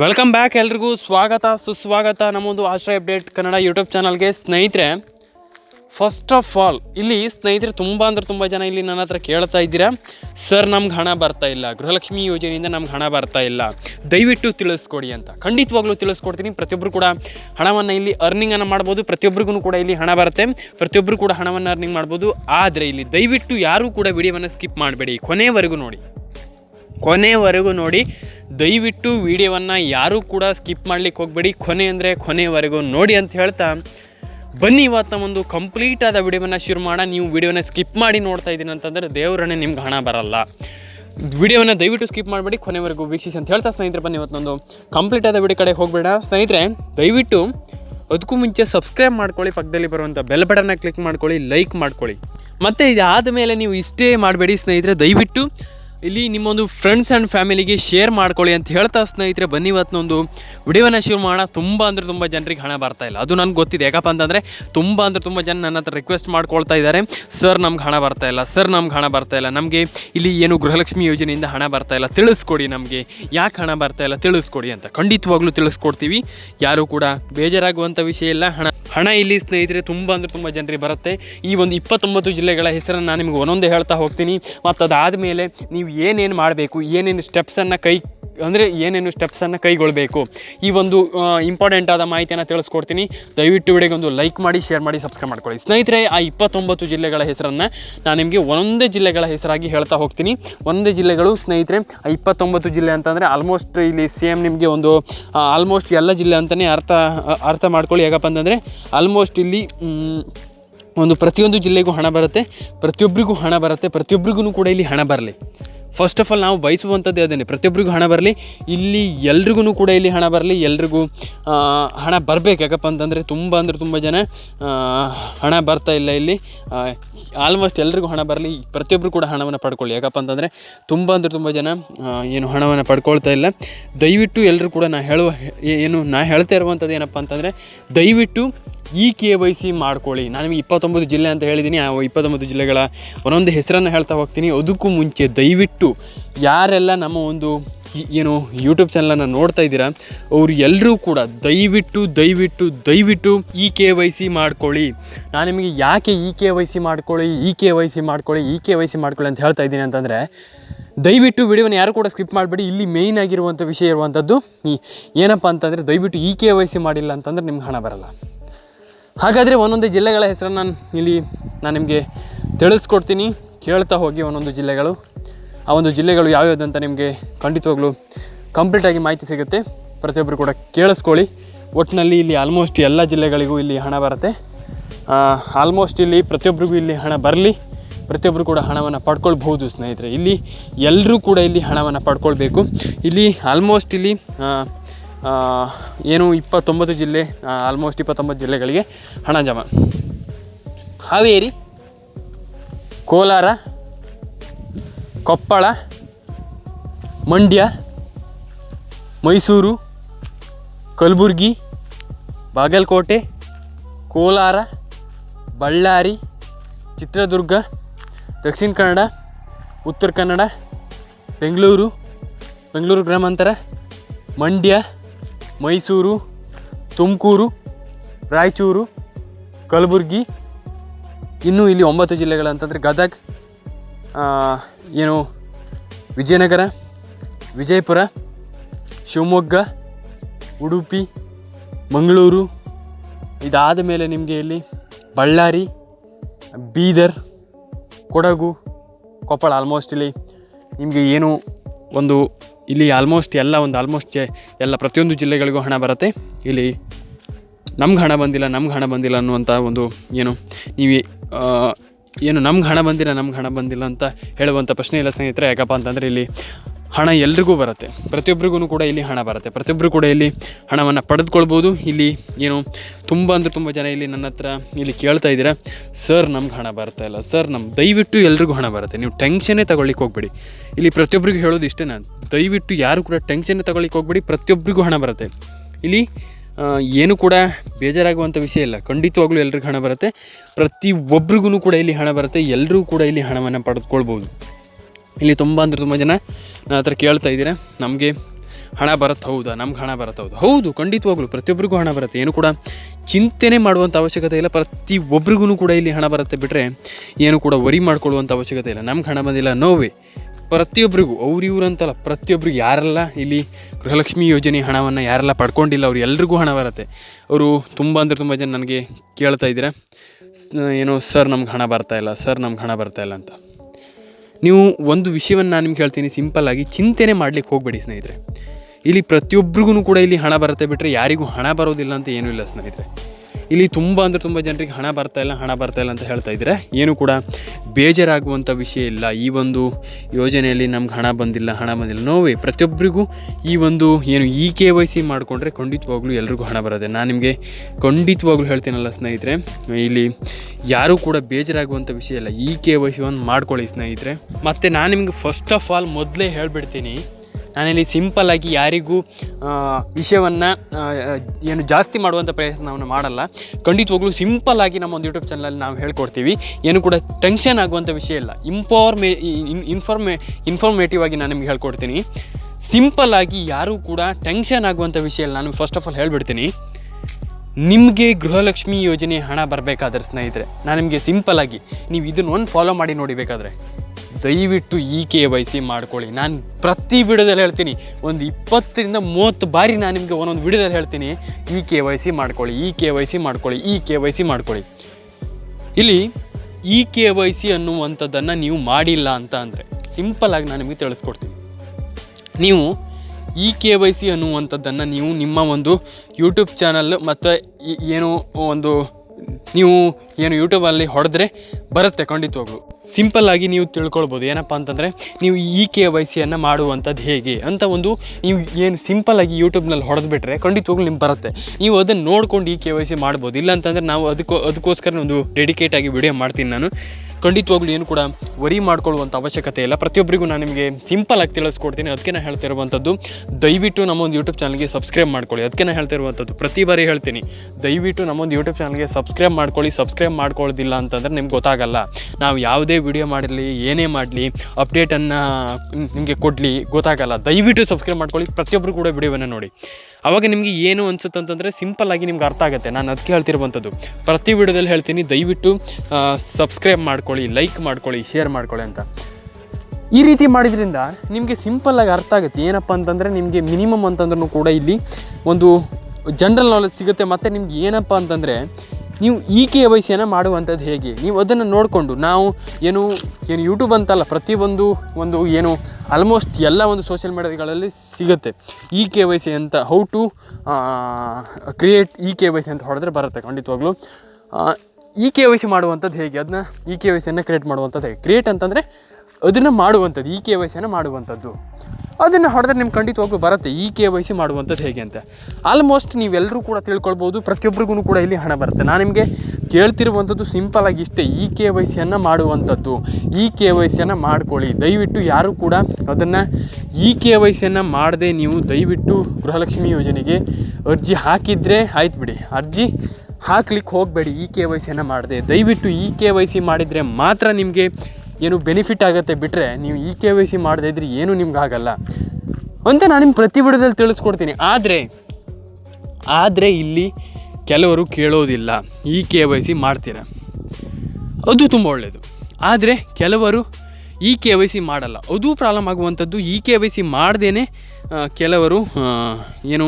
Welcome back ಎಲ್ರಿಗೂ. ಸ್ವಾಗತ, ಸುಸ್ವಾಗತ. ನಮ್ಮೊಂದು ಆಶ್ರಯ ಅಪ್ಡೇಟ್ ಕನ್ನಡ ಯೂಟ್ಯೂಬ್ ಚಾನಲ್ಗೆ ಸ್ನೇಹಿತರೆ. ಫಸ್ಟ್ ಆಫ್ ಆಲ್ ಇಲ್ಲಿ ಸ್ನೇಹಿತರೆ ತುಂಬ ಅಂದ್ರೆ ತುಂಬ ಜನ ಇಲ್ಲಿ ನನ್ನ ಹತ್ರ ಕೇಳ್ತಾ ಇದ್ದೀರಾ. ಸರ್ ನಮ್ಗೆ ಹಣ ಬರ್ತಾ ಇಲ್ಲ. ಗೃಹಲಕ್ಷ್ಮಿ ಯೋಜನೆಯಿಂದ ನಮ್ಗೆ ಹಣ ಬರ್ತಾ ಇಲ್ಲ. ದಯವಿಟ್ಟು ತಿಳಿಸ್ಕೊಡಿ ಅಂತ. ಖಂಡಿತವಾಗ್ಲೂ ತಿಳಿಸ್ಕೊಡ್ತೀನಿ. ಪ್ರತಿಯೊಬ್ಬರು ಕೂಡ ಹಣವನ್ನು ಇಲ್ಲಿ ಅರ್ನಿಂಗನ್ನು ಮಾಡ್ಬೋದು. ಪ್ರತಿಯೊಬ್ಬರಿಗೂ ಕೂಡ ಇಲ್ಲಿ ಹಣ ಬರುತ್ತೆ. ಪ್ರತಿಯೊಬ್ಬರು ಕೂಡ ಹಣವನ್ನು ಅರ್ನಿಂಗ್ ಮಾಡ್ಬೋದು. ಆದರೆ ಇಲ್ಲಿ ದಯವಿಟ್ಟು ಯಾರೂ ಕೂಡ ವಿಡಿಯೋವನ್ನು ಸ್ಕಿಪ್ ಮಾಡಬೇಡಿ. ಕೊನೆವರೆಗೂ ನೋಡಿ. ಕೊನೆವರೆಗೂ ನೋಡಿ. ದಯವಿಟ್ಟು ವಿಡಿಯೋವನ್ನು ಯಾರೂ ಕೂಡ ಸ್ಕಿಪ್ ಮಾಡ್ಲಿಕ್ಕೆ ಹೋಗಬೇಡಿ. ಕೊನೆ ಅಂದರೆ ಕೊನೆವರೆಗೂ ನೋಡಿ ಅಂತ ಹೇಳ್ತಾ ಬನ್ನಿ ಇವತ್ತು ಒಂದು ಕಂಪ್ಲೀಟ್ ಆದ ವಿಡಿಯೋವನ್ನು ಶುರು ಮಾಡ ನೀವು ವಿಡಿಯೋನ ಸ್ಕಿಪ್ ಮಾಡಿ ನೋಡ್ತಾ ಇದ್ದೀನಿ ಅಂತಂದರೆ ದೇವರನ್ನೇ ನಿಮ್ಗೆ ಹಣ ಬರಲ್ಲ. ವಿಡಿಯೋನ ದಯವಿಟ್ಟು ಸ್ಕಿಪ್ ಮಾಡಬೇಡಿ. ಕೊನೆವರೆಗೂ ವೀಕ್ಷಿಸಿ ಅಂತ ಹೇಳ್ತಾ ಸ್ನೇಹಿತರೆ ಬನ್ನಿ ಇವತ್ತೊಂದು ಕಂಪ್ಲೀಟ್ ಆದ ವಿಡಿಯೋ ಕಡೆ ಹೋಗಬೇಡ. ಸ್ನೇಹಿತರೆ, ದಯವಿಟ್ಟು ಅದಕ್ಕೂ ಮುಂಚೆ ಸಬ್ಸ್ಕ್ರೈಬ್ ಮಾಡ್ಕೊಳ್ಳಿ. ಪಕ್ಕದಲ್ಲಿ ಬರುವಂಥ ಬೆಲ್ ಬಟನ್ನ ಕ್ಲಿಕ್ ಮಾಡ್ಕೊಳ್ಳಿ ಲೈಕ್ ಮಾಡ್ಕೊಳ್ಳಿ. ಮತ್ತು ಇದಾದ ಮೇಲೆ ನೀವು ಇಷ್ಟೇ ಮಾಡಬೇಡಿ ಸ್ನೇಹಿತರೆ. ದಯವಿಟ್ಟು ಇಲ್ಲಿ ನಿಮ್ಮೊಂದು ಫ್ರೆಂಡ್ಸ್ ಆ್ಯಂಡ್ ಫ್ಯಾಮಿಲಿಗೆ ಶೇರ್ ಮಾಡ್ಕೊಳ್ಳಿ ಅಂತ ಹೇಳ್ತಾ ಸ್ನೇಹಿತರೆ, ಬನ್ನಿ ಇವತ್ತಿನೊಂದು ವಿಡಿಯೋನ ಶುರು ಮಾಡೋಣ. ತುಂಬ ಅಂದರೆ ತುಂಬ ಜನರಿಗೆ ಹಣ ಬರ್ತಾ ಇಲ್ಲ. ಅದು ನನಗೆ ಗೊತ್ತಿದೆ. ಯಾಕಪ್ಪ ಅಂತಂದರೆ ತುಂಬ ಅಂದರೆ ತುಂಬ ಜನ ನನ್ನ ಹತ್ರ ರಿಕ್ವೆಸ್ಟ್ ಮಾಡ್ಕೊಳ್ತಾ ಇದ್ದಾರೆ. ಸರ್ ನಮ್ಗೆ ಹಣ ಬರ್ತಾ ಇಲ್ಲ. ಸರ್ ನಮ್ಗೆ ಹಣ ಬರ್ತಾ ಇಲ್ಲ. ನಮಗೆ ಇಲ್ಲಿ ಏನು ಗೃಹಲಕ್ಷ್ಮಿ ಯೋಜನೆಯಿಂದ ಹಣ ಬರ್ತಾ ಇಲ್ಲ. ತಿಳಿಸ್ಕೊಡಿ ನಮಗೆ. ಯಾಕೆ ಹಣ ಬರ್ತಾ ಇಲ್ಲ? ತಿಳಿಸ್ಕೊಡಿ ಅಂತ. ಖಂಡಿತವಾಗ್ಲೂ ತಿಳಿಸ್ಕೊಡ್ತೀವಿ. ಯಾರು ಕೂಡ ಬೇಜಾರಾಗುವಂಥ ವಿಷಯ ಇಲ್ಲ. ಹಣ ಹಣ ಇಲ್ಲಿ ಸ್ನೇಹಿತರೆ ತುಂಬ ಅಂದರೆ ತುಂಬ ಜನರಿಗೆ ಬರುತ್ತೆ. ಈ ಒಂದು ಇಪ್ಪತ್ತೊಂಬತ್ತು ಜಿಲ್ಲೆಗಳ ಹೆಸರನ್ನು ನಾನು ನಿಮಗೆ ಒಂದೊಂದೇ ಹೇಳ್ತಾ ಹೋಗ್ತೀನಿ. ಮತ್ತು ಅದಾದಮೇಲೆ ನೀವು ಏನೇನು ಮಾಡಬೇಕು, ಏನೇನು ಸ್ಟೆಪ್ಸನ್ನು ಕೈ, ಅಂದರೆ ಏನೇನು ಸ್ಟೆಪ್ಸನ್ನು ಕೈಗೊಳ್ಳಬೇಕು ಈ ಒಂದು ಇಂಪಾರ್ಟೆಂಟ್ ಆದ ಮಾಹಿತಿಯನ್ನು ತಿಳಿಸ್ಕೊಡ್ತೀನಿ. ದಯವಿಟ್ಟು ವಿಡಿಯೋಗೆ ಒಂದು ಲೈಕ್ ಮಾಡಿ ಶೇರ್ ಮಾಡಿ ಸಬ್ಸ್ಕ್ರೈಬ್ ಮಾಡ್ಕೊಳ್ಳಿ. ಸ್ನೇಹಿತರೆ, ಆ ಇಪ್ಪತ್ತೊಂಬತ್ತು ಜಿಲ್ಲೆಗಳ ಹೆಸರನ್ನು ನಾನು ನಿಮಗೆ ಒಂದೇ ಜಿಲ್ಲೆಗಳ ಹೆಸರಾಗಿ ಹೇಳ್ತಾ ಹೋಗ್ತೀನಿ. ಒಂದೇ ಜಿಲ್ಲೆಗಳು, ಸ್ನೇಹಿತರೆ, ಆ ಇಪ್ಪತ್ತೊಂಬತ್ತು ಜಿಲ್ಲೆ ಅಂತಂದರೆ ಆಲ್ಮೋಸ್ಟ್ ಇಲ್ಲಿ ಸೇಮ್ ನಿಮಗೆ ಒಂದು ಆಲ್ಮೋಸ್ಟ್ ಎಲ್ಲ ಜಿಲ್ಲೆ ಅಂತಲೇ ಅರ್ಥ ಅರ್ಥ ಮಾಡ್ಕೊಳ್ಳಿ. ಯಾಕಪ್ಪ ಅಂತಂದರೆ ಆಲ್ಮೋಸ್ಟ್ ಇಲ್ಲಿ ಒಂದು ಪ್ರತಿಯೊಂದು ಜಿಲ್ಲೆಗೂ ಹಣ ಬರುತ್ತೆ ಪ್ರತಿಯೊಬ್ಬರಿಗೂ ಹಣ ಬರುತ್ತೆ ಪ್ರತಿಯೊಬ್ಬರಿಗೂ ಕೂಡ ಇಲ್ಲಿ ಹಣ ಬರಲಿ. ಫಸ್ಟ್ ಆಫ್ ಆಲ್ ನಾವು ಬಯಸುವಂಥದ್ದೇ ಅದನ್ನೇ. ಪ್ರತಿಯೊಬ್ಬರಿಗೂ ಹಣ ಬರಲಿ, ಇಲ್ಲಿ ಎಲ್ರಿಗೂ ಕೂಡ ಇಲ್ಲಿ ಹಣ ಬರಲಿ, ಎಲ್ರಿಗೂ ಹಣ ಬರಬೇಕು. ಯಾಕಪ್ಪ ಅಂತಂದರೆ ತುಂಬ ಅಂದರೆ ತುಂಬ ಜನ ಹಣ ಬರ್ತಾ ಇಲ್ಲ ಇಲ್ಲಿ. ಆಲ್ಮೋಸ್ಟ್ ಎಲ್ರಿಗೂ ಹಣ ಬರಲಿ ಪ್ರತಿಯೊಬ್ಬರು ಕೂಡ ಹಣವನ್ನು ಪಡ್ಕೊಳ್ಳಿ. ಯಾಕಪ್ಪ ಅಂತಂದರೆ ತುಂಬ ಅಂದರೆ ತುಂಬ ಜನ ಏನು ಹಣವನ್ನು ಪಡ್ಕೊಳ್ತಾ ಇಲ್ಲ. ದಯವಿಟ್ಟು ಎಲ್ಲರೂ ಕೂಡ ನಾ ಹೇಳುವ ಏನು ನಾ ಹೇಳ್ತಾ ಇರುವಂಥದ್ದು ಏನಪ್ಪ ಅಂತಂದರೆ, ದಯವಿಟ್ಟು ಇ ಕೆ ವೈ ಸಿ ಮಾಡ್ಕೊಳ್ಳಿ. ನಾನು ನಿಮಗೆ ಇಪ್ಪತ್ತೊಂಬತ್ತು ಜಿಲ್ಲೆ ಅಂತ ಹೇಳಿದ್ದೀನಿ ಆ ಇಪ್ಪತ್ತೊಂಬತ್ತು ಜಿಲ್ಲೆಗಳ ಒಂದೊಂದು ಹೆಸರನ್ನು ಹೇಳ್ತಾ ಹೋಗ್ತೀನಿ. ಅದಕ್ಕೂ ಮುಂಚೆ ದಯವಿಟ್ಟು ಯಾರೆಲ್ಲ ನಮ್ಮ ಒಂದು ಏನು ಯೂಟ್ಯೂಬ್ ಚಾನಲನ್ನು ನೋಡ್ತಾ ಇದ್ದೀರಾ, ಅವರು ಎಲ್ಲರೂ ಕೂಡ ದಯವಿಟ್ಟು ದಯವಿಟ್ಟು ದಯವಿಟ್ಟು ಇ ಕೆ ವೈ ಸಿ ಮಾಡ್ಕೊಳ್ಳಿ. ನಾನು ನಿಮಗೆ ಯಾಕೆ ಇ ಕೆ ವೈ ಸಿ ಮಾಡ್ಕೊಳ್ಳಿ ಇ ಕೆ ವೈ ಸಿ ಮಾಡ್ಕೊಳ್ಳಿ ಇ ಕೆ ವೈ ಸಿ ಮಾಡ್ಕೊಳ್ಳಿ ಅಂತ ಹೇಳ್ತಾ ಇದ್ದೀನಿ ಅಂತಂದರೆ, ದಯವಿಟ್ಟು ವಿಡಿಯೋನ ಯಾರು ಕೂಡ ಸ್ಕಿಪ್ ಮಾಡಬೇಡಿ. ಇಲ್ಲಿ ಮೇಯ್ನ್ ಆಗಿರುವಂಥ ವಿಷಯ ಇರುವಂಥದ್ದು ಏನಪ್ಪ ಅಂತಂದರೆ ದಯವಿಟ್ಟು ಇ ಕೆ ವೈ ಸಿ ಮಾಡಿಲ್ಲ ಅಂತಂದರೆ ನಿಮ್ಗೆ ಹಣ ಬರಲ್ಲ. ಹಾಗಾದರೆ ಒಂದೊಂದು ಜಿಲ್ಲೆಗಳ ಹೆಸರನ್ನು ನಾನು ಇಲ್ಲಿ ನಾನು ನಿಮಗೆ ತಿಳಿಸ್ಕೊಡ್ತೀನಿ. ಕೇಳ್ತಾ ಹೋಗಿ ಒಂದೊಂದು ಜಿಲ್ಲೆಗಳು. ಆ ಒಂದು ಜಿಲ್ಲೆಗಳು ಯಾವ್ಯಾವ್ದು ಅಂತ ನಿಮಗೆ ಖಂಡಿತವಾಗ್ಲೂ ಕಂಪ್ಲೀಟಾಗಿ ಮಾಹಿತಿ ಸಿಗುತ್ತೆ. ಪ್ರತಿಯೊಬ್ಬರು ಕೂಡ ಕೇಳಿಸ್ಕೊಳ್ಳಿ. ಒಟ್ಟಿನಲ್ಲಿ ಇಲ್ಲಿ ಆಲ್ಮೋಸ್ಟ್ ಎಲ್ಲ ಜಿಲ್ಲೆಗಳಿಗೂ ಇಲ್ಲಿ ಹಣ ಬರುತ್ತೆ. ಆಲ್ಮೋಸ್ಟ್ ಇಲ್ಲಿ ಪ್ರತಿಯೊಬ್ಬರಿಗೂ ಇಲ್ಲಿ ಹಣ ಬರಲಿ. ಪ್ರತಿಯೊಬ್ಬರು ಕೂಡ ಹಣವನ್ನು ಪಡ್ಕೊಳ್ಬಹುದು ಸ್ನೇಹಿತರೆ. ಇಲ್ಲಿ ಎಲ್ಲರೂ ಕೂಡ ಇಲ್ಲಿ ಹಣವನ್ನು ಪಡ್ಕೊಳ್ಬೇಕು. ಇಲ್ಲಿ ಆಲ್ಮೋಸ್ಟ್ ಇಲ್ಲಿ ಏನು ಇಪ್ಪತ್ತೊಂಬತ್ತು ಜಿಲ್ಲೆ ಆಲ್ಮೋಸ್ಟ್ ಇಪ್ಪತ್ತೊಂಬತ್ತು ಜಿಲ್ಲೆಗಳಿಗೆ ಹಣ ಜಮಾ. ಹಾವೇರಿ, ಕೋಲಾರ, ಕೊಪ್ಪಳ, ಮಂಡ್ಯ, ಮೈಸೂರು, ಕಲಬುರ್ಗಿ, ಬಾಗಲಕೋಟೆ, ಕೋಲಾರ, ಬಳ್ಳಾರಿ, ಚಿತ್ರದುರ್ಗ, ದಕ್ಷಿಣ ಕನ್ನಡ, ಉತ್ತರ ಕನ್ನಡ, ಬೆಂಗಳೂರು ಬೆಂಗಳೂರು ಗ್ರಾಮಾಂತರ, ಮಂಡ್ಯ ಮೈಸೂರು, ತುಮಕೂರು, ರಾಯಚೂರು, ಕಲಬುರಗಿ, ಇನ್ನೂ ಇಲ್ಲಿ ಒಂಬತ್ತು ಜಿಲ್ಲೆಗಳಂತಂದರೆ ಗದಗ್ ಏನು ವಿಜಯನಗರ, ವಿಜಯಪುರ, ಶಿವಮೊಗ್ಗ, ಉಡುಪಿ, ಮಂಗಳೂರು. ಇದಾದ ಮೇಲೆ ನಿಮಗೆ ಇಲ್ಲಿ ಬಳ್ಳಾರಿ, ಬೀದರ್, ಕೊಡಗು, ಕೊಪ್ಪಳ ಆಲ್ಮೋಸ್ಟ್ ಇಲ್ಲಿ ನಿಮಗೆ ಏನು ಒಂದು ಇಲ್ಲಿ ಆಲ್ಮೋಸ್ಟ್ ಎಲ್ಲ ಒಂದು ಆಲ್ಮೋಸ್ಟ್ ಎಲ್ಲ ಪ್ರತಿಯೊಂದು ಜಿಲ್ಲೆಗಳಿಗೂ ಹಣ ಬರುತ್ತೆ. ಇಲ್ಲಿ ನಮ್ಗೆ ಹಣ ಬಂದಿಲ್ಲ, ನಮ್ಗೆ ಹಣ ಬಂದಿಲ್ಲ ಅನ್ನುವಂಥ ಒಂದು ಏನು, ನೀವು ಏನು ನಮ್ಗೆ ಹಣ ಬಂದಿಲ್ಲ, ನಮ್ಗೆ ಹಣ ಬಂದಿಲ್ಲ ಅಂತ ಹೇಳುವಂಥ ಪ್ರಶ್ನೆ ಇಲ್ಲ ಸ್ನೇಹಿತರೆ. ಯಾಕಪ್ಪ ಅಂತಂದರೆ ಇಲ್ಲಿ ಹಣ ಎಲ್ರಿಗೂ ಬರುತ್ತೆ. ಪ್ರತಿಯೊಬ್ಬರಿಗೂ ಕೂಡ ಇಲ್ಲಿ ಹಣ ಬರುತ್ತೆ. ಪ್ರತಿಯೊಬ್ಬರು ಕೂಡ ಇಲ್ಲಿ ಹಣವನ್ನು ಪಡೆದುಕೊಳ್ಬೋದು. ಇಲ್ಲಿ ಏನು ತುಂಬ ಅಂದರೆ ತುಂಬ ಜನ ಇಲ್ಲಿ ನನ್ನ ಹತ್ರ ಇಲ್ಲಿ ಕೇಳ್ತಾ ಇದ್ದೀರಾ, ಸರ್, ನಮ್ಗೆ ಹಣ ಬರ್ತಾ ಇಲ್ಲ. ಸರ್ ನಮ್ಮ ದಯವಿಟ್ಟು ಎಲ್ರಿಗೂ ಹಣ ಬರುತ್ತೆ. ನೀವು ಟೆನ್ಷನ್ನೇ ತಗೊಳ್ಳಿಕ್ಕೆ ಹೋಗ್ಬೇಡಿ. ಇಲ್ಲಿ ಪ್ರತಿಯೊಬ್ಬರಿಗೂ ಹೇಳೋದು ಇಷ್ಟೇ ನಾನು. ದಯವಿಟ್ಟು ಯಾರು ಕೂಡ ಟೆನ್ಷನ್ನೇ ತಗೊಳ್ಳಿಕ್ಕೆ ಹೋಗ್ಬೇಡಿ. ಪ್ರತಿಯೊಬ್ಬರಿಗೂ ಹಣ ಬರುತ್ತೆ. ಇಲ್ಲಿ ಏನು ಕೂಡ ಬೇಜಾರಾಗುವಂಥ ವಿಷಯ ಇಲ್ಲ. ಖಂಡಿತವಾಗ್ಲೂ ಎಲ್ರಿಗೂ ಹಣ ಬರುತ್ತೆ. ಪ್ರತಿ ಒಬ್ರಿಗೂ ಕೂಡ ಇಲ್ಲಿ ಹಣ ಬರುತ್ತೆ. ಎಲ್ಲರೂ ಕೂಡ ಇಲ್ಲಿ ಹಣವನ್ನು ಪಡೆದುಕೊಳ್ಬೋದು. ಇಲ್ಲಿ ತುಂಬ ಅಂದರೆ ತುಂಬ ಜನ ನನ್ನ ಹತ್ರ ಕೇಳ್ತಾ ಇದ್ದೀರಾ, ನಮಗೆ ಹಣ ಬರುತ್ತೆ ಹೌದಾ? ನಮ್ಗೆ ಹಣ ಬರುತ್ತೆ ಹೌದು? ಹೌದು, ಖಂಡಿತವಾಗ್ಲು ಪ್ರತಿಯೊಬ್ಬರಿಗೂ ಹಣ ಬರುತ್ತೆ. ಏನು ಕೂಡ ಚಿಂತೆನೆ ಮಾಡುವಂಥ ಅವಶ್ಯಕತೆ ಇಲ್ಲ. ಪ್ರತಿ ಒಬ್ರಿಗೂ ಕೂಡ ಇಲ್ಲಿ ಹಣ ಬರುತ್ತೆ ಬಿಟ್ಟರೆ ಏನು ಕೂಡ ವರಿ ಮಾಡ್ಕೊಳ್ಳುವಂಥ ಅವಶ್ಯಕತೆ ಇಲ್ಲ. ನಮ್ಗೆ ಹಣ ಬಂದಿಲ್ಲ. ನೋವೇ ಪ್ರತಿಯೊಬ್ಬರಿಗೂ ಅವ್ರು ಅಂತಲ್ಲ ಪ್ರತಿಯೊಬ್ಬರಿಗೂ ಯಾರೆಲ್ಲ ಇಲ್ಲಿ ಗೃಹಲಕ್ಷ್ಮಿ ಯೋಜನೆ ಹಣವನ್ನು ಯಾರೆಲ್ಲ ಪಡ್ಕೊಂಡಿಲ್ಲ, ಅವ್ರು ಎಲ್ರಿಗೂ ಹಣ ಬರುತ್ತೆ. ಅವರು ತುಂಬ ಅಂದರೆ ತುಂಬ ಜನ ನನಗೆ ಕೇಳ್ತಾ ಇದ್ದೀರಾ ಏನೋ, ಸರ್, ನಮ್ಗೆ ಹಣ ಬರ್ತಾ ಇಲ್ಲ, ಸರ್, ನಮ್ಗೆ ಹಣ ಬರ್ತಾ ಇಲ್ಲ ಅಂತ. ನೀವು ಒಂದು ವಿಷಯವನ್ನು ನಾನು ನಿಮ್ಗೆ ಹೇಳ್ತೀನಿ ಸಿಂಪಲ್ಲಾಗಿ ಚಿಂತೆನೆ ಮಾಡ್ಲಿಕ್ಕೆ ಹೋಗಬೇಡಿ ಸ್ನೇಹಿತರೆ. ಇಲ್ಲಿ ಪ್ರತಿಯೊಬ್ಬರಿಗೂ ಕೂಡ ಇಲ್ಲಿ ಹಣ ಬರುತ್ತೆ ಬಿಟ್ಟರೆ ಯಾರಿಗೂ ಹಣ ಬರೋದಿಲ್ಲ ಅಂತ ಏನೂ ಇಲ್ಲ ಸ್ನೇಹಿತರೆ. ಇಲ್ಲಿ ತುಂಬ ಅಂದರೆ ತುಂಬ ಜನರಿಗೆ ಹಣ ಬರ್ತಾ ಇಲ್ಲ, ಹಣ ಬರ್ತಾ ಇಲ್ಲ ಅಂತ ಹೇಳ್ತಾ ಇದ್ದಾರೆ ಏನು ಕೂಡ ಬೇಜಾರಾಗುವಂಥ ವಿಷಯ ಇಲ್ಲ. ಈ ಒಂದು ಯೋಜನೆಯಲ್ಲಿ ನಮ್ಗೆ ಹಣ ಬಂದಿಲ್ಲ ಹಣ ಬಂದಿಲ್ಲ. ನೋವೇ ಪ್ರತಿಯೊಬ್ಬರಿಗೂ ಈ ಒಂದು ಏನು ಇ ಕೆ ವೈ ಸಿ ಮಾಡಿಕೊಂಡ್ರೆ ಖಂಡಿತವಾಗ್ಲೂ ಎಲ್ರಿಗೂ ಹಣ ಬರೋದೆ ನಾನು ನಿಮಗೆ ಖಂಡಿತವಾಗ್ಲೂ ಹೇಳ್ತೀನಲ್ಲ ಸ್ನೇಹಿತರೆ, ಇಲ್ಲಿ ಯಾರೂ ಕೂಡ ಬೇಜಾರಾಗುವಂಥ ವಿಷಯ ಇಲ್ಲ. ಇ ಕೆ ವೈ ಸಿ ಒಂದು ಮಾಡ್ಕೊಳ್ಳಿ ಸ್ನೇಹಿತರೆ. ಮತ್ತು ನಾನು ನಿಮ್ಗೆ ಫಸ್ಟ್ ಆಫ್ ಆಲ್ ಮೊದಲೇ ಹೇಳ್ಬಿಡ್ತೀನಿ ನಾನಿಲ್ಲಿ ಸಿಂಪಲ್ಲಾಗಿ ಯಾರಿಗೂ ವಿಷಯವನ್ನು ಏನು ಜಾಸ್ತಿ ಮಾಡುವಂಥ ಪ್ರಯತ್ನವನ್ನು ಮಾಡಲ್ಲ. ಖಂಡಿತವಾಗ್ಲೂ ಸಿಂಪಲ್ಲಾಗಿ ನಮ್ಮ ಒಂದು ಯೂಟ್ಯೂಬ್ ಚಾನಲಲ್ಲಿ ನಾವು ಹೇಳ್ಕೊಡ್ತೀವಿ. ಏನು ಕೂಡ ಟೆನ್ಷನ್ ಆಗುವಂಥ ವಿಷಯ ಇಲ್ಲ. ಇಂಫಾರ್ಮೇ ಇನ್ಫಾರ್ಮೇ ಇನ್ಫಾರ್ಮೇಟಿವ್ ಆಗಿ ನಾನು ನಿಮ್ಗೆ ಹೇಳ್ಕೊಡ್ತೀನಿ. ಸಿಂಪಲ್ಲಾಗಿ ಯಾರೂ ಕೂಡ ಟೆನ್ಷನ್ ಆಗುವಂಥ ವಿಷಯ ಇಲ್ಲ. ನಾನು ಫಸ್ಟ್ ಆಫ್ ಆಲ್ ಹೇಳ್ಬಿಡ್ತೀನಿ. ನಿಮಗೆ ಗೃಹಲಕ್ಷ್ಮಿ ಯೋಜನೆ ಹಣ ಬರಬೇಕಾದ್ರೆ ಸ್ನೇಹಿತರೆ, ನಾನು ನಿಮಗೆ ಸಿಂಪಲ್ಲಾಗಿ ನೀವು ಇದನ್ನು ಒಂದು ಫಾಲೋ ಮಾಡಿ ನೋಡಿ ಬೇಕಾದರೆ. ದಯವಿಟ್ಟು ಇ ಕೆ ವೈ ಸಿ ಮಾಡ್ಕೊಳ್ಳಿ. ನಾನು ಪ್ರತಿ ವಿಡಿಯೋದಲ್ಲಿ ಹೇಳ್ತೀನಿ, ಒಂದು ಇಪ್ಪತ್ತರಿಂದ ಮೂವತ್ತು ಬಾರಿ ನಾನು ನಿಮಗೆ ಒಂದೊಂದು ವಿಡಿಯೋದಲ್ಲಿ ಹೇಳ್ತೀನಿ ಇ ಕೆ ವೈ ಸಿ ಮಾಡ್ಕೊಳ್ಳಿ ಇ ಕೆ ವೈ ಸಿ ಮಾಡ್ಕೊಳ್ಳಿ ಇ ಕೆ ವೈ ಸಿ ಮಾಡ್ಕೊಳ್ಳಿ. ಇಲ್ಲಿ ಇ ಕೆ ವೈ ಸಿ ಅನ್ನುವಂಥದ್ದನ್ನು ನೀವು ಮಾಡಿಲ್ಲ ಅಂತ ಅಂದರೆ ಸಿಂಪಲ್ಲಾಗಿ ನಾನು ನಿಮಗೆ ತಿಳಿಸ್ಕೊಡ್ತೀನಿ. ನೀವು ಇ ಕೆ ವೈ ಸಿ ಅನ್ನುವಂಥದ್ದನ್ನು ನೀವು ನಿಮ್ಮ ಒಂದು ಯೂಟ್ಯೂಬ್ ಚಾನಲ್ ಮತ್ತು ಈ- ಏನು ಒಂದು ನೀವು ಏನು ಯೂಟ್ಯೂಬಲ್ಲಿ ಹೊಡೆದ್ರೆ ಬರುತ್ತೆ ಖಂಡಿತವಾಗ್ಲು ಸಿಂಪಲ್ಲಾಗಿ ನೀವು ತಿಳ್ಕೊಳ್ಬೋದು. ಏನಪ್ಪ ಅಂತಂದರೆ ನೀವು ಇ ಕೆ ವೈ ಸಿಯನ್ನು ಮಾಡುವಂಥದ್ದು ಹೇಗೆ ಅಂತ ಒಂದು ನೀವು ಏನು ಸಿಂಪಲ್ಲಾಗಿ ಯೂಟ್ಯೂಬ್ನಲ್ಲಿ ಹೊಡೆದ್ಬಿಟ್ರೆ ಖಂಡಿತವಾಗ್ಲೂ ನಿಮ್ಗೆ ಬರುತ್ತೆ. ನೀವು ಅದನ್ನು ನೋಡ್ಕೊಂಡು ಇ ಕೆ ವೈ ಸಿ ಮಾಡ್ಬೋದು. ಇಲ್ಲ ಅಂತಂದರೆ ನಾವು ಅದಕ್ಕೋ ಅದಕ್ಕೋಸ್ಕರ ಒಂದು ಡೆಡಿಕೇಟಾಗಿ ವಿಡಿಯೋ ಮಾಡ್ತೀನಿ ನಾನು. ಖಂಡಿತವಾಗ್ಲೂ ಏನು ಕೂಡ ವರಿ ಮಾಡ್ಕೊಳ್ಳುವಂಥ ಅವಶ್ಯಕತೆ ಇಲ್ಲ. ಪ್ರತಿಯೊಬ್ಬರಿಗೂ ನಾನು ನಿಮಗೆ ಸಿಂಪಲ್ ಆಗಿ ತಿಳಿಸ್ಕೊಡ್ತೀನಿ. ಅದಕ್ಕೆ ನಾನು ಹೇಳ್ತಾ ಇರುವಂಥದ್ದು ದಯವಿಟ್ಟು ನಮ್ಮೊಂದು ಯೂಟ್ಯೂಬ್ ಚಾನಲ್ಗೆ ಸಬ್ಸ್ಕ್ರೈಬ್ ಮಾಡ್ಕೊಳ್ಳಿ. ಅದಕ್ಕೆ ನಾನು ಹೇಳ್ತಾ ಇರುವಂಥದ್ದು ಪ್ರತಿ ಬಾರಿ ಹೇಳ್ತೀನಿ, ದಯವಿಟ್ಟು ನಮ್ಮೊಂದು ಯೂಟ್ಯೂಬ್ ಚಾನಲ್ಗೆ ಸಬ್ಸ್ಕ್ರೈಬ್ ಮಾಡ್ಕೊಳ್ಳಿ. ಸಬ್ಸ್ಕ್ರೈಬ್ ಮಾಡ್ಕೊಳ್ಳೋದಿಲ್ಲ ಅಂತಂದರೆ ನಿಮ್ಗೆ ಗೊತ್ತಾಗಲ್ಲ. ನಾವು ಯಾವುದೇ ವಿಡಿಯೋ ಮಾಡಿರಲಿ, ಏನೇ ಮಾಡಲಿ ಅಪ್ಡೇಟನ್ನು ನಿಮಗೆ ಕೊಡಲಿ, ಗೊತ್ತಾಗಲ್ಲ. ದಯವಿಟ್ಟು ಸಬ್ಸ್ಕ್ರೈಬ್ ಮಾಡ್ಕೊಳ್ಳಿ. ಪ್ರತಿಯೊಬ್ಬರು ಕೂಡ ವಿಡಿಯೋವನ್ನು ನೋಡಿ. ಅವಾಗ ನಿಮಗೆ ಏನು ಅನ್ಸುತ್ತೆ ಅಂತಂದರೆ ಸಿಂಪಲ್ಲಾಗಿ ನಿಮ್ಗೆ ಅರ್ಥ ಆಗುತ್ತೆ. ನಾನು ಅದಕ್ಕೆ ಹೇಳ್ತಿರುವಂಥದ್ದು. ಪ್ರತಿ ವಿಡಿಯೋದಲ್ಲಿ ಹೇಳ್ತೀನಿ, ದಯವಿಟ್ಟು ಸಬ್ಸ್ಕ್ರೈಬ್ ಮಾಡ್ಕೊಳ್ಳಿ ಲೈಕ್ ಮಾಡ್ಕೊಳ್ಳಿ ಶೇರ್ ಮಾಡ್ಕೊಳ್ಳಿ ಅಂತ. ಈ ರೀತಿ ಮಾಡಿದ್ರಿಂದ ನಿಮಗೆ ಸಿಂಪಲ್ಲಾಗಿ ಅರ್ಥ ಆಗುತ್ತೆ. ಏನಪ್ಪ ಅಂತಂದರೆ ನಿಮಗೆ ಮಿನಿಮಮ್ ಅಂತಂದ್ರೂ ಕೂಡ ಇಲ್ಲಿ ಒಂದು ಜನರಲ್ ನಾಲೆಜ್ ಸಿಗುತ್ತೆ. ಮತ್ತು ನಿಮ್ಗೆ ಏನಪ್ಪ ಅಂತಂದರೆ ನೀವು ಈ ಕೆ ವೈ ಸಿಯನ್ನು ಮಾಡುವಂಥದ್ದು ಹೇಗೆ? ನೀವು ಅದನ್ನು ನೋಡಿಕೊಂಡು ನಾವು ಏನು ಏನು ಯೂಟ್ಯೂಬ್ ಅಂತಲ್ಲ, ಪ್ರತಿಯೊಂದು ಒಂದು ಏನು ಆಲ್ಮೋಸ್ಟ್ ಎಲ್ಲ ಒಂದು ಸೋಷಿಯಲ್ ಮೀಡಿಯಾಗಳಲ್ಲಿ ಸಿಗುತ್ತೆ. ಇ ಕೆ ವೈ ಸಿ ಅಂತ how to create E K Y C ಅಂತ ಹೊಡೆದ್ರೆ ಬರುತ್ತೆ ಖಂಡಿತವಾಗ್ಲೂ. ಇ ಕೆ ವೈ ಸಿ ಮಾಡುವಂಥದ್ದು ಹೇಗೆ? ಅದನ್ನ ಇ ಕೆ ವೈ ಸಿಯನ್ನು ಕ್ರಿಯೇಟ್ ಮಾಡುವಂಥದ್ದು ಹೇಗೆ? ಕ್ರಿಯೇಟ್ ಅಂತಂದರೆ ಅದನ್ನು ಮಾಡುವಂಥದ್ದು ಇ ಕೆ ವೈ ಸಿಯನ್ನು ಮಾಡುವಂಥದ್ದು. ಅದನ್ನು ಹೊಡೆದ್ರೆ ನಿಮ್ಗೆ ಖಂಡಿತವಾಗ್ಲೂ ಬರುತ್ತೆ. ಈ ಕೆ ವೈ ಸಿ ಮಾಡುವಂಥದ್ದು ಹೇಗೆ ಅಂತ. ಆಲ್ಮೋಸ್ಟ್ ನೀವೆಲ್ಲರೂ ಕೂಡ ತಿಳ್ಕೊಳ್ಬೋದು ಪ್ರತಿಯೊಬ್ಬರಿಗೂ ಕೂಡ ಇಲ್ಲಿ ಹಣ ಬರುತ್ತೆ. ನಾನು ನಿಮಗೆ ಕೇಳ್ತಿರುವಂಥದ್ದು ಆಗಿ ಇಷ್ಟೇ. ಈ ಕೆ ವೈ ಸಿಯನ್ನು ಮಾಡುವಂಥದ್ದು ಇ ಕೆ ವೈ ಸಿಯನ್ನು ಮಾಡ್ಕೊಳ್ಳಿ. ದಯವಿಟ್ಟು ಯಾರೂ ಕೂಡ ಅದನ್ನು ಇ ಕೆ ವೈ ಸಿಯನ್ನು ಮಾಡದೆ ನೀವು ದಯವಿಟ್ಟು ಗೃಹಲಕ್ಷ್ಮಿ ಯೋಜನೆಗೆ ಅರ್ಜಿ ಹಾಕಿದರೆ ಆಯ್ತು ಬಿಡಿ. ಅರ್ಜಿ ಹಾಕ್ಲಿಕ್ಕೆ ಹೋಗಬೇಡಿ. ಈ ಕೆ ವೈ ಸಿಯನ್ನು ಮಾಡಿದೆ. ದಯವಿಟ್ಟು ಈ ಕೆ ವೈ ಸಿ ಮಾಡಿದರೆ ಮಾತ್ರ ನಿಮಗೆ ಏನು ಬೆನಿಫಿಟ್ ಆಗುತ್ತೆ ಬಿಟ್ಟರೆ ನೀವು ಇ ಕೆ ವೈ ಸಿ ಮಾಡದೇ ಇದ್ರೆ ಏನೂ ನಿಮ್ಗೆ ಆಗಲ್ಲ ಅಂತ ನಾನು ನಿಮ್ಮ ಪ್ರತಿ ವಿಡಿಯೋದಲ್ಲಿ ತಿಳಿಸ್ಕೊಡ್ತೀನಿ. ಆದರೆ ಆದರೆ ಇಲ್ಲಿ ಕೆಲವರು ಕೇಳೋದಿಲ್ಲ. ಇ ಕೆ ವೈ ಸಿ ಮಾಡ್ತೀರಾ? ಅದು ತುಂಬ ಒಳ್ಳೆಯದು ಆದರೆ ಕೆಲವರು ಇ ಕೆ ವೈ ಸಿ ಮಾಡಲ್ಲ. ಅದು ಪ್ರಾಬ್ಲಮ್ ಆಗುವಂಥದ್ದು ಇ ಕೆ ವೈ ಸಿ ಮಾಡ್ದೇ ಕೆಲವರು ಏನು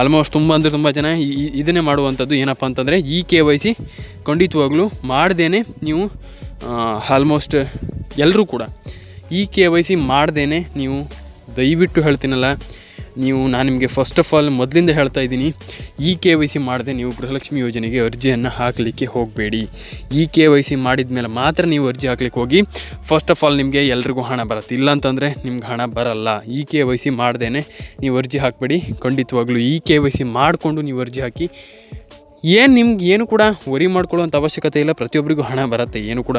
ಆಲ್ಮೋಸ್ಟ್ ತುಂಬ ಅಂದರೆ ತುಂಬ ಜನ ಇದನ್ನೇ ಮಾಡುವಂಥದ್ದು ಏನಪ್ಪ ಅಂತಂದರೆ ಇ ಕೆ ವೈ ಸಿ ಖಂಡಿತವಾಗ್ಲೂ ಮಾಡ್ದೇ ನೀವು ಆಲ್ಮೋಸ್ಟ್ ಎಲ್ಲರೂ ಕೂಡ ಈ ಕೆ ವೈ ಸಿ ಮಾಡ್ದೇ ನೀವು ದಯವಿಟ್ಟು ಹೇಳ್ತೀನಲ್ಲ, ನೀವು ನಾನು ನಿಮಗೆ ಫಸ್ಟ್ ಆಫ್ ಆಲ್ ಮೊದಲಿಂದ ಹೇಳ್ತಾ ಇದ್ದೀನಿ, ಈ ಕೆ ವೈ ಸಿ ಮಾಡದೆ ನೀವು ಗೃಹಲಕ್ಷ್ಮಿ ಯೋಜನೆಗೆ ಅರ್ಜಿಯನ್ನು ಹಾಕಲಿಕ್ಕೆ ಹೋಗಬೇಡಿ. ಈ ಕೆ ವೈ ಸಿ ಮಾಡಿದ ಮೇಲೆ ಮಾತ್ರ ನೀವು ಅರ್ಜಿ ಹಾಕ್ಲಿಕ್ಕೆ ಹೋಗಿ ಫಸ್ಟ್ ಆಫ್ ಆಲ್ ನಿಮಗೆ ಎಲ್ರಿಗೂ ಹಣ ಬರುತ್ತೆ. ಇಲ್ಲಾಂತಂದರೆ ನಿಮ್ಗೆ ಹಣ ಬರಲ್ಲ. ಈ ಕೆ ವೈ ಸಿ ಮಾಡ್ದೇ ನೀವು ಅರ್ಜಿ ಹಾಕಬೇಡಿ. ಖಂಡಿತವಾಗ್ಲೂ ಈ ಕೆ ವೈ ಸಿ ಮಾಡಿಕೊಂಡು ನೀವು ಅರ್ಜಿ ಹಾಕಿ ಏನು ನಿಮ್ಗೆ ಏನು ಕೂಡ ವರಿ ಮಾಡ್ಕೊಳ್ಳುವಂಥ ಅವಶ್ಯಕತೆ ಇಲ್ಲ ಪ್ರತಿಯೊಬ್ಬರಿಗೂ ಹಣ ಬರುತ್ತೆ, ಏನು ಕೂಡ.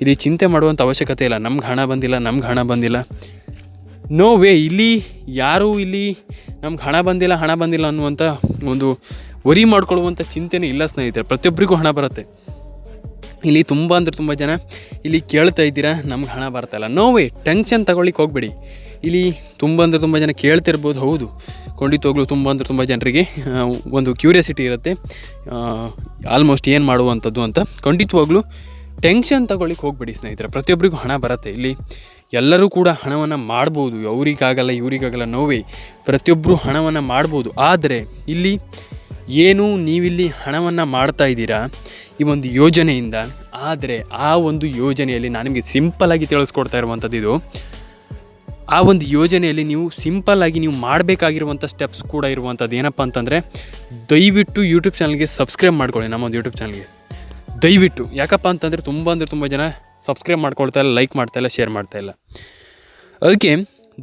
ಇಲ್ಲಿ ಚಿಂತೆ ಮಾಡುವಂಥ ಅವಶ್ಯಕತೆ ಇಲ್ಲ, ನಮ್ಗೆ ಹಣ ಬಂದಿಲ್ಲ, ನಮ್ಗೆ ಹಣ ಬಂದಿಲ್ಲ. ನೋ ವೇ ಇಲ್ಲಿ ಯಾರೂ ಇಲ್ಲಿ ನಮ್ಗೆ ಹಣ ಬಂದಿಲ್ಲ ಹಣ ಬಂದಿಲ್ಲ ಅನ್ನುವಂಥ ಒಂದು ವರಿ ಮಾಡ್ಕೊಳ್ಳುವಂಥ ಚಿಂತೆನೇ ಇಲ್ಲ, ಸ್ನೇಹಿತರೆ. ಪ್ರತಿಯೊಬ್ಬರಿಗೂ ಹಣ ಬರುತ್ತೆ. ಇಲ್ಲಿ ತುಂಬ ಅಂದರೆ ತುಂಬ ಜನ ಇಲ್ಲಿ ಕೇಳ್ತಾ ಇದ್ದೀರಾ, ನಮ್ಗೆ ಹಣ ಬರ್ತಾಯಿಲ್ಲ ನೋ ವೇ ಟೆನ್ಷನ್ ತಗೊಳ್ಳಿಕ್ಕೆ ಹೋಗಬೇಡಿ. ಇಲ್ಲಿ ತುಂಬ ಅಂದರೆ ತುಂಬ ಜನ ಕೇಳ್ತಿರ್ಬೋದು, ಹೌದು. ಖಂಡಿತವಾಗ್ಲೂ ತುಂಬ ಅಂದರೆ ತುಂಬ ಜನರಿಗೆ. ಒಂದು ಕ್ಯೂರಿಯಾಸಿಟಿ ಇರುತ್ತೆ. ಆಲ್ಮೋಸ್ಟ್ ಏನು ಮಾಡುವಂಥದ್ದು ಅಂತ. ಖಂಡಿತವಾಗ್ಲೂ ಟೆನ್ಷನ್ ತಗೊಳ್ಳಿಕ್ಕೆ ಹೋಗ್ಬೇಡಿ ಸ್ನೇಹಿತರೆ. ಪ್ರತಿಯೊಬ್ಬರಿಗೂ ಹಣ ಬರುತ್ತೆ. ಇಲ್ಲಿ ಎಲ್ಲರೂ ಕೂಡ ಹಣವನ್ನು ಮಾಡ್ಬೋದು. ಅವರಿಗಾಗಲ್ಲ, ಇವರಿಗಾಗಲ್ಲ ನೋವೇ. ಪ್ರತಿಯೊಬ್ಬರು ಹಣವನ್ನು ಮಾಡ್ಬೋದು. ಆದರೆ ಇಲ್ಲಿ ಏನು ನೀವಿಲ್ಲಿ ಹಣವನ್ನು ಮಾಡ್ತಾ ಇದ್ದೀರಾ? ಈ ಒಂದು ಯೋಜನೆಯಿಂದ. ಆದರೆ ಆ ಒಂದು ಯೋಜನೆಯಲ್ಲಿ ನಾನು ನಿಮಗೆ ಸಿಂಪಲ್ಲಾಗಿ ತಿಳಿಸ್ಕೊಡ್ತಾ ಇರುವಂಥದ್ದು ಇದು. ಆ ಒಂದು ಯೋಜನೆಯಲ್ಲಿ ನೀವು ಸಿಂಪಲ್ ಆಗಿ ನೀವು ಮಾಡಬೇಕಾಗಿರುವಂಥ ಸ್ಟೆಪ್ಸ್ ಕೂಡ ಇರುವಂಥದ್ದು ಏನಪ್ಪ ಅಂತಂದರೆ ದಯವಿಟ್ಟು ಯೂಟ್ಯೂಬ್ ಚಾನಲ್ಗೆ ಸಬ್ಸ್ಕ್ರೈಬ್ ಮಾಡ್ಕೊಳ್ಳಿ ನಮ್ಮ ಒಂದು ಯೂಟ್ಯೂಬ್ ಚಾನಲ್ಗೆ. ದಯವಿಟ್ಟು. ಯಾಕಪ್ಪ ಅಂತಂದರೆ ತುಂಬ ಅಂದರೆ ತುಂಬ ಜನ ಸಬ್ಸ್ಕ್ರೈಬ್ ಮಾಡ್ಕೊಳ್ತಾ ಇಲ್ಲ, ಲೈಕ್ ಮಾಡ್ತಾ ಇಲ್ಲ, ಶೇರ್ ಮಾಡ್ತಾ ಇಲ್ಲ. ಅದಕ್ಕೆ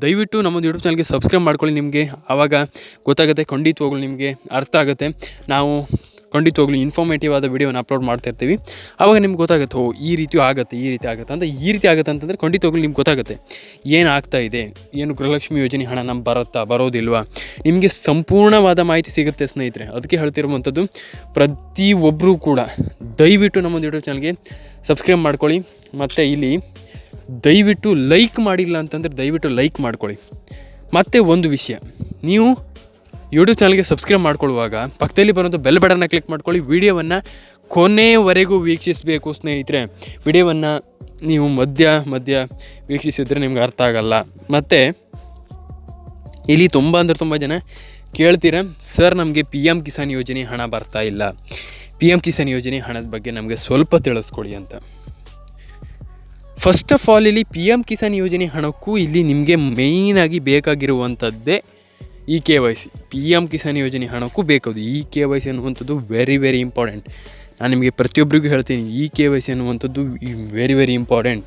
ದಯವಿಟ್ಟು ನಮ್ಮೊಂದು ಯೂಟ್ಯೂಬ್ ಚಾನಲ್ಗೆ ಸಬ್ಸ್ಕ್ರೈಬ್ ಮಾಡ್ಕೊಳ್ಳಿ ನಿಮಗೆ. ಆವಾಗ ಗೊತ್ತಾಗುತ್ತೆ, ಖಂಡಿತವಾಗ್ಲೂ ನಿಮಗೆ ಅರ್ಥ ಆಗುತ್ತೆ. ನಾವು ಖಂಡಿತವಾಗ್ಲೂ ಇನ್ಫಾರ್ಮೇಟಿವ್ ಆದ ವಿಡಿಯೋನ ಅಪ್ಲೋಡ್ ಮಾಡ್ತಾ ಇರ್ತೀವಿ. ಆವಾಗ ನಿಮ್ಗೆ ಗೊತ್ತಾಗುತ್ತೆ, ಓ, ಈ ರೀತಿ ಆಗುತ್ತೆ, ಈ ರೀತಿ ಆಗುತ್ತೆ ಅಂತ, ಈ ರೀತಿ ಆಗುತ್ತೆ ಅಂತಂದರೆ ಖಂಡಿತವಾಗ್ಲೂ ನಿಮ್ಗೆ ಗೊತ್ತಾಗುತ್ತೆ. ಏನು ಆಗ್ತಾ ಇದೆ? ಏನು ಗೃಹಲಕ್ಷ್ಮಿ ಯೋಜನೆ ಹಣ ನಮ್ಗೆ ಬರುತ್ತಾ, ಬರೋದಿಲ್ವಾ? ನಿಮಗೆ ಸಂಪೂರ್ಣವಾದ ಮಾಹಿತಿ ಸಿಗುತ್ತೆ ಸ್ನೇಹಿತರೆ. ಅದಕ್ಕೆ ಹೇಳ್ತಿರುವಂಥದ್ದು ಪ್ರತಿಯೊಬ್ಬರೂ ಕೂಡ ದಯವಿಟ್ಟು ನಮ್ಮೊಂದು ಯೂಟ್ಯೂಬ್ ಚಾನಲ್ಗೆ ಸಬ್ಸ್ಕ್ರೈಬ್ ಮಾಡ್ಕೊಳ್ಳಿ. ಮತ್ತು ಇಲ್ಲಿ ದಯವಿಟ್ಟು ಲೈಕ್ ಮಾಡಿಲ್ಲ ಅಂತಂದರೆ ದಯವಿಟ್ಟು ಲೈಕ್ ಮಾಡ್ಕೊಳ್ಳಿ. ಮತ್ತು ಒಂದು ವಿಷಯ, ನೀವು ಯೂಟ್ಯೂಬ್ ಚಾನಲ್ಗೆ ಸಬ್ಸ್ಕ್ರೈಬ್ ಮಾಡ್ಕೊಳ್ಳುವಾಗ, ಪಕ್ಕದಲ್ಲಿ ಬರೋದು ಬೆಲ್ ಬಟನ್ನ ಕ್ಲಿಕ್ ಮಾಡ್ಕೊಳ್ಳಿ. ವಿಡಿಯೋವನ್ನು ಕೊನೆಯವರೆಗೂ ವೀಕ್ಷಿಸಬೇಕು ಸ್ನೇಹಿತರೆ. ವಿಡಿಯೋವನ್ನು ನೀವು ಮಧ್ಯ ಮಧ್ಯ ವೀಕ್ಷಿಸಿದ್ರೆ ನಿಮ್ಗೆ ಅರ್ಥ ಆಗಲ್ಲ. ಮತ್ತು, ಇಲ್ಲಿ ತುಂಬ ಅಂದರೆ ತುಂಬ ಜನ ಕೇಳ್ತೀರ, ಸರ್, ನಮಗೆ ಪಿ ಎಂ ಕಿಸಾನ್ ಯೋಜನೆ ಹಣ ಬರ್ತಾ ಇಲ್ಲ. ಪಿ ಎಂ ಕಿಸಾನ್ ಯೋಜನೆ ಹಣದ ಬಗ್ಗೆ ನಮಗೆ ಸ್ವಲ್ಪ ತಿಳಿಸ್ಕೊಡಿ ಅಂತ. ಫಸ್ಟ್ ಆಫ್ ಆಲ್ ಇಲ್ಲಿ ಪಿ ಎಂ ಕಿಸಾನ್ ಯೋಜನೆ ಹಣಕ್ಕೂ ಇಲ್ಲಿ ನಿಮಗೆ ಮೇಯ್ನಾಗಿ ಬೇಕಾಗಿರುವಂಥದ್ದೇ E K Y C, P M Kisan ಯೋಜನೆ ಹಣಕ್ಕೂ ಬೇಕಾದು ಇ ಕೆ ವೈ ಸಿ ಅನ್ನುವಂಥದ್ದು ವೆರಿ ವೆರಿ ಇಂಪಾರ್ಟೆಂಟ್ ನಾನು ನಿಮಗೆ ಪ್ರತಿಯೊಬ್ಬರಿಗೂ ಹೇಳ್ತೀನಿ ಇ ಕೆ ವೈ ಸಿ ಅನ್ನುವಂಥದ್ದು very very important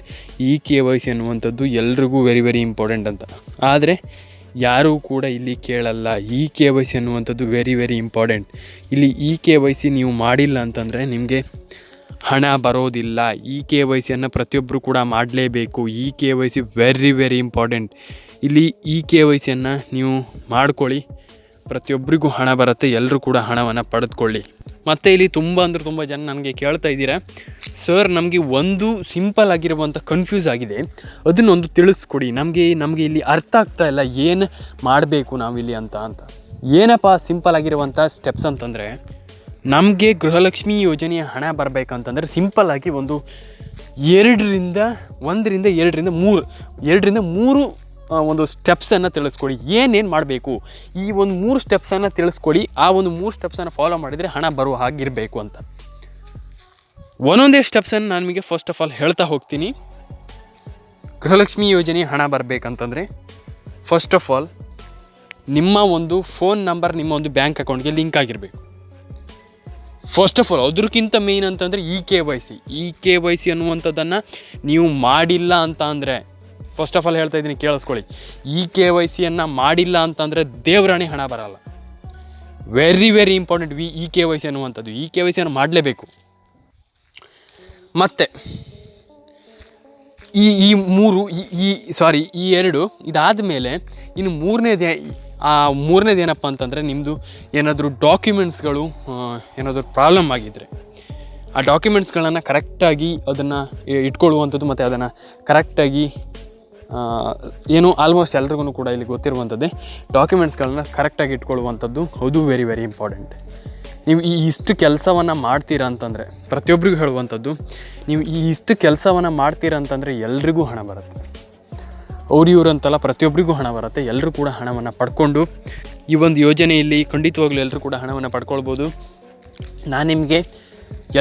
E K Y C ಅನ್ನುವಂಥದ್ದು ಎಲ್ರಿಗೂ ವೆರಿ ವೆರಿ ಇಂಪಾರ್ಟೆಂಟ್ ಅಂತ. ಆದರೆ ಯಾರೂ ಕೂಡ ಇಲ್ಲಿ ಕೇಳಲ್ಲ ಇ ಕೆ ವೈ ಸಿ ಅನ್ನುವಂಥದ್ದು ವೆರಿ ವೆರಿ ಇಂಪಾರ್ಟೆಂಟ್ ಇಲ್ಲಿ ಇ ಕೆ ವೈ ಸಿ ನೀವು ಮಾಡಿಲ್ಲ ಅಂತಂದರೆ ನಿಮಗೆ ಹಣ ಬರೋದಿಲ್ಲ. ಇ ಕೆ ವೈ ಸಿಯನ್ನು ಪ್ರತಿಯೊಬ್ಬರು ಕೂಡ ಮಾಡಲೇಬೇಕು. E K Y C very very important ಇಲ್ಲಿ ಇ ಕೆ ವೈ ಸಿಯನ್ನು ನೀವು ಮಾಡ್ಕೊಳ್ಳಿ. ಪ್ರತಿಯೊಬ್ಬರಿಗೂ ಹಣ ಬರುತ್ತೆ ಎಲ್ಲರೂ ಕೂಡ ಹಣವನ್ನು ಪಡೆದುಕೊಳ್ಳಿ. ಮತ್ತು ಇಲ್ಲಿ ತುಂಬ ಅಂದರೆ ತುಂಬ ಜನ ನನಗೆ ಕೇಳ್ತಾ ಇದ್ದೀರಾ. ಸರ್, ನಮಗೆ ಒಂದು ಸಿಂಪಲ್ ಆಗಿರುವಂಥ ಕನ್ಫ್ಯೂಸ್ ಆಗಿದೆ. ಅದನ್ನೊಂದು ತಿಳಿಸ್ಕೊಡಿ. ನಮಗೆ ನಮಗೆ ಇಲ್ಲಿ ಅರ್ಥ ಆಗ್ತಾ ಇಲ್ಲ, ಏನು ಮಾಡಬೇಕು ನಾವಿಲ್ಲಿ ಅಂತ ಅಂತ. ಏನಪ್ಪ ಸಿಂಪಲ್ ಆಗಿರುವಂಥ ಸ್ಟೆಪ್ಸ್ ಅಂತಂದರೆ, ನಮಗೆ ಗೃಹಲಕ್ಷ್ಮಿ ಯೋಜನೆಯ ಹಣ ಬರಬೇಕಂತಂದರೆ ಸಿಂಪಲ್ ಆಗಿ ಒಂದು ಎರಡರಿಂದ, ಒಂದರಿಂದ ಎರಡರಿಂದ ಮೂರು ಎರಡರಿಂದ ಮೂರು ಒಂದು ಸ್ಟೆಪ್ಸನ್ನು ತಿಳಿಸ್ಕೊಡಿ. ಏನೇನು ಮಾಡಬೇಕು? ಈ ಒಂದು ಮೂರು ಸ್ಟೆಪ್ಸನ್ನು ತಿಳಿಸ್ಕೊಡಿ. ಆ ಒಂದು ಮೂರು ಸ್ಟೆಪ್ಸನ್ನು ಫಾಲೋ ಮಾಡಿದರೆ ಹಣ ಬರುವ ಹಾಗಿರಬೇಕು ಅಂತ. ಒಂದೊಂದೇ ಸ್ಟೆಪ್ಸನ್ನು ನಾನು ನಿಮಗೆ ಫಸ್ಟ್ ಆಫ್ ಆಲ್ ಹೇಳ್ತಾ ಹೋಗ್ತೀನಿ. ಗೃಹಲಕ್ಷ್ಮಿ ಯೋಜನೆ ಹಣ ಬರಬೇಕಂತಂದರೆ ಫಸ್ಟ್ ಆಫ್ ಆಲ್ ನಿಮ್ಮ ಒಂದು ಫೋನ್ ನಂಬರ್ ನಿಮ್ಮ ಒಂದು ಬ್ಯಾಂಕ್ ಅಕೌಂಟ್ಗೆ ಲಿಂಕ್ ಆಗಿರಬೇಕು. ಫಸ್ಟ್ ಆಫ್ ಆಲ್ ಅದಕ್ಕಿಂತ ಮೇಯ್ನ್ ಅಂತಂದರೆ E K Y C E K Y C ಅನ್ನುವಂಥದ್ದನ್ನು ನೀವು ಮಾಡಿಲ್ಲ ಅಂತ ಅಂದರೆ ಫಸ್ಟ್ ಆಫ್ ಆಲ್ ಹೇಳ್ತಾ ಇದ್ದೀನಿ, ಕೇಳಿಸ್ಕೊಳ್ಳಿ. ಈ ಕೆ ವೈ ಸಿಯನ್ನು ಮಾಡಿಲ್ಲ ಅಂತಂದರೆ ದೇವರಾಣಿ ಹಣ ಬರಲ್ಲ. ವೆರಿ ವೆರಿ ಇಂಪಾರ್ಟೆಂಟ್ ವಿ ಇ ಕೆ ವೈ ಸಿ ಅನ್ನುವಂಥದ್ದು. ಇ ಕೆ ವೈ ಸಿಯನ್ನು ಮಾಡಲೇಬೇಕು. ಮತ್ತು, ಈ ಈ ಮೂರು, ಈ ಈ ಸಾರಿ ಈ ಎರಡು ಇದಾದ ಮೇಲೆ ಇನ್ನು ಮೂರನೇದೇ ಆ ಮೂರನೇದು ಏನಪ್ಪ ಅಂತಂದರೆ ನಿಮ್ಮದು ಏನಾದರೂ ಡಾಕ್ಯುಮೆಂಟ್ಸ್ಗಳು ಏನಾದರೂ ಪ್ರಾಬ್ಲಮ್ ಆಗಿದ್ದರೆ ಆ ಡಾಕ್ಯುಮೆಂಟ್ಸ್ಗಳನ್ನು ಕರೆಕ್ಟಾಗಿ ಅದನ್ನು ಇಟ್ಕೊಳ್ಳುವಂಥದ್ದು ಮತ್ತು ಅದನ್ನು ಕರೆಕ್ಟಾಗಿ ಏನು ಆಲ್ಮೋಸ್ಟ್ ಎಲ್ರಿಗೂ ಕೂಡ ಇಲ್ಲಿ ಗೊತ್ತಿರುವಂಥದ್ದೇ ಡಾಕ್ಯುಮೆಂಟ್ಸ್ಗಳನ್ನ ಕರೆಕ್ಟಾಗಿ ಇಟ್ಕೊಳ್ಳುವಂಥದ್ದು ಅದು ವೆರಿ ವೆರಿ ಇಂಪಾರ್ಟೆಂಟ್ ನೀವು ಈ ಇಷ್ಟು ಕೆಲಸವನ್ನು ಮಾಡ್ತೀರಾ ಅಂತಂದರೆ ಪ್ರತಿಯೊಬ್ಬರಿಗೂ ಹೇಳುವಂಥದ್ದು, ನೀವು ಈ ಇಷ್ಟು ಕೆಲಸವನ್ನು ಮಾಡ್ತೀರಾ ಅಂತಂದರೆ ಎಲ್ರಿಗೂ ಹಣ ಬರುತ್ತೆ. ಅವ್ರು ಇವ್ರು ಅಂತಲ್ಲ ಪ್ರತಿಯೊಬ್ಬರಿಗೂ ಹಣ ಬರುತ್ತೆ ಎಲ್ಲರೂ ಕೂಡ ಹಣವನ್ನು ಪಡ್ಕೊಂಡು ಈ ಒಂದು ಯೋಜನೆಯಲ್ಲಿ ಖಂಡಿತವಾಗ್ಲೂ ಎಲ್ಲರೂ ಕೂಡ ಹಣವನ್ನು ಪಡ್ಕೊಳ್ಬೋದು. ನಾನು ನಿಮಗೆ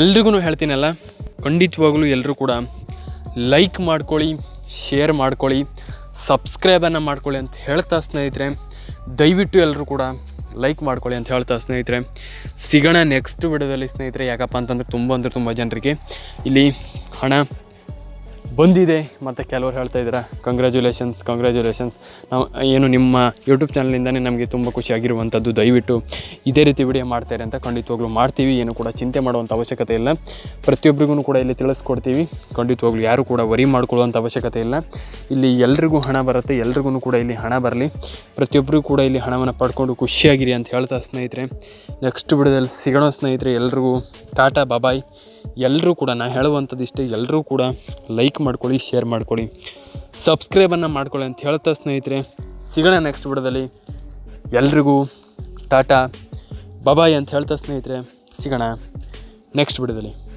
ಎಲ್ರಿಗೂ ಹೇಳ್ತೀನಲ್ಲ, ಖಂಡಿತವಾಗ್ಲೂ ಎಲ್ಲರೂ ಕೂಡ ಲೈಕ್ ಮಾಡ್ಕೊಳ್ಳಿ ಶೇರ್ ಮಾಡ್ಕೊಳ್ಳಿ ಸಬ್ಸ್ಕ್ರೈಬನ್ನು ಮಾಡ್ಕೊಳ್ಳಿ ಅಂತ ಹೇಳ್ತಾ ಸ್ನೇಹಿತರೆ. ದಯವಿಟ್ಟು ಎಲ್ಲರೂ ಕೂಡ ಲೈಕ್ ಮಾಡ್ಕೊಳ್ಳಿ ಅಂತ ಹೇಳ್ತಾ ಸ್ನೇಹಿತರೆ. ಸಿಗೋಣ ನೆಕ್ಸ್ಟ್ ವಿಡಿಯೋದಲ್ಲಿ ಸ್ನೇಹಿತರೆ. ಯಾಕಪ್ಪ ಅಂತಂದ್ರೆ ತುಂಬ ಅಂದರೆ ತುಂಬ ಜನರಿಗೆ. ಇಲ್ಲಿ ಹಣ ಬಂದಿದೆ ಮತ್ತು ಕೆಲವರು ಹೇಳ್ತಾ ಇದ್ದೀರಾ ಕಂಗ್ರ್ಯಾಚುಲೇಷನ್ಸ್ ಕಂಗ್ರ್ಯಾಚುಲೇಷನ್ಸ್ ನಾವು, ಏನು ನಿಮ್ಮ ಯೂಟ್ಯೂಬ್ ಚಾನಲಿಂದನೇ ನಮಗೆ ತುಂಬ ಖುಷಿಯಾಗಿರುವಂಥದ್ದು. ದಯವಿಟ್ಟು ಇದೇ ರೀತಿ ವಿಡಿಯೋ ಮಾಡ್ತಾರೆ ಅಂತ ಖಂಡಿತವಾಗ್ಲೂ ಮಾಡ್ತೀವಿ. ಏನು ಕೂಡ ಚಿಂತೆ ಮಾಡುವಂಥ ಅವಶ್ಯಕತೆ ಇಲ್ಲ. ಪ್ರತಿಯೊಬ್ಬರಿಗೂ ಕೂಡ ಇಲ್ಲಿ ತಿಳಿಸ್ಕೊಡ್ತೀವಿ. ಖಂಡಿತವಾಗ್ಲೂ ಯಾರು ಕೂಡ ವರಿ ಮಾಡ್ಕೊಳ್ಳುವಂಥ ಅವಶ್ಯಕತೆ ಇಲ್ಲ. ಇಲ್ಲಿ ಎಲ್ರಿಗೂ ಹಣ ಬರುತ್ತೆ. ಎಲ್ರಿಗೂ ಕೂಡ ಇಲ್ಲಿ ಹಣ ಬರಲಿ. ಪ್ರತಿಯೊಬ್ಬರಿಗೂ ಕೂಡ ಇಲ್ಲಿ ಹಣವನ್ನು ಪಡ್ಕೊಂಡು ಖುಷಿಯಾಗಿರಿ ಅಂತ ಹೇಳ್ತಾ ಸ್ನೇಹಿತರೆ. ನೆಕ್ಸ್ಟ್ ವಿಡಿಯೋದಲ್ಲಿ ಸಿಗೋಣ ಸ್ನೇಹಿತರೆ. ಎಲ್ರಿಗೂ ಟಾಟಾ ಬಾಬಾಯ್ ಎಲ್ಲರೂ ಕೂಡ, ನಾ ಹೇಳುವಂಥದ್ದು ಇಷ್ಟೇ ಎಲ್ಲರೂ ಕೂಡ ಲೈಕ್ ಮಾಡ್ಕೊಳ್ಳಿ ಶೇರ್ ಮಾಡ್ಕೊಳ್ಳಿ ಸಬ್ಸ್ಕ್ರೈಬನ್ನು ಮಾಡ್ಕೊಳ್ಳಿ ಅಂತ ಹೇಳ್ತಾ ಸ್ನೇಹಿತರೆ. ಸಿಗೋಣ ನೆಕ್ಸ್ಟ್ ವಿಡಿಯೋದಲ್ಲಿ. ಎಲ್ರಿಗೂ ಟಾಟಾ ಬಬಾಯ್ ಅಂತ ಹೇಳ್ತಾ ಸ್ನೇಹಿತರೆ. ಸಿಗೋಣ ನೆಕ್ಸ್ಟ್ ವಿಡಿಯೋದಲ್ಲಿ.